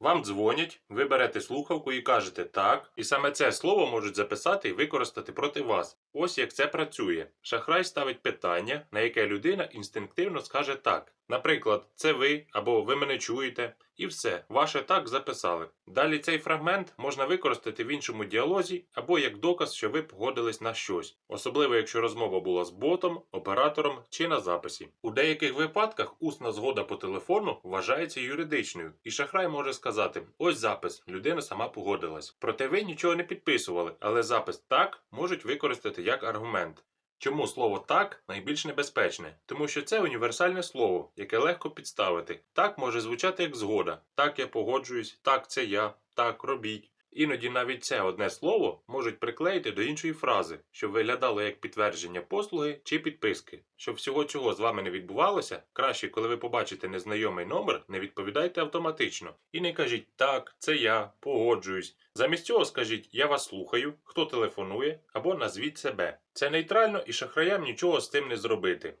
Вам дзвонять, ви берете слухавку і кажете так, і саме це слово можуть записати і використати проти вас. Ось як це працює. Шахрай ставить питання, на яке людина інстинктивно скаже так. Наприклад, це ви або ви мене чуєте, і все, ваше так записали. Далі цей фрагмент можна використати в іншому діалозі або як доказ, що ви погодились на щось, особливо якщо розмова була з ботом, оператором чи на записі. У деяких випадках усна згода по телефону вважається юридичною, і шахрай може сказати: ось запис, людина сама погодилась. Проте ви нічого не підписували, але запис так можуть використати як аргумент. Чому слово так найбільш небезпечне? Тому що це універсальне слово, яке легко підставити. Так може звучати як згода. Так я погоджуюсь, так це я, так робіть. Іноді навіть це одне слово можуть приклеїти до іншої фрази, щоб виглядало як підтвердження послуги чи підписки. Щоб всього цього з вами не відбувалося, краще, коли ви побачите незнайомий номер, не відповідайте автоматично. І не кажіть так, це я, погоджуюсь. Замість цього скажіть Я вас слухаю, хто телефонує, або назвіть себе. Це нейтрально і шахраям нічого з тим не зробити.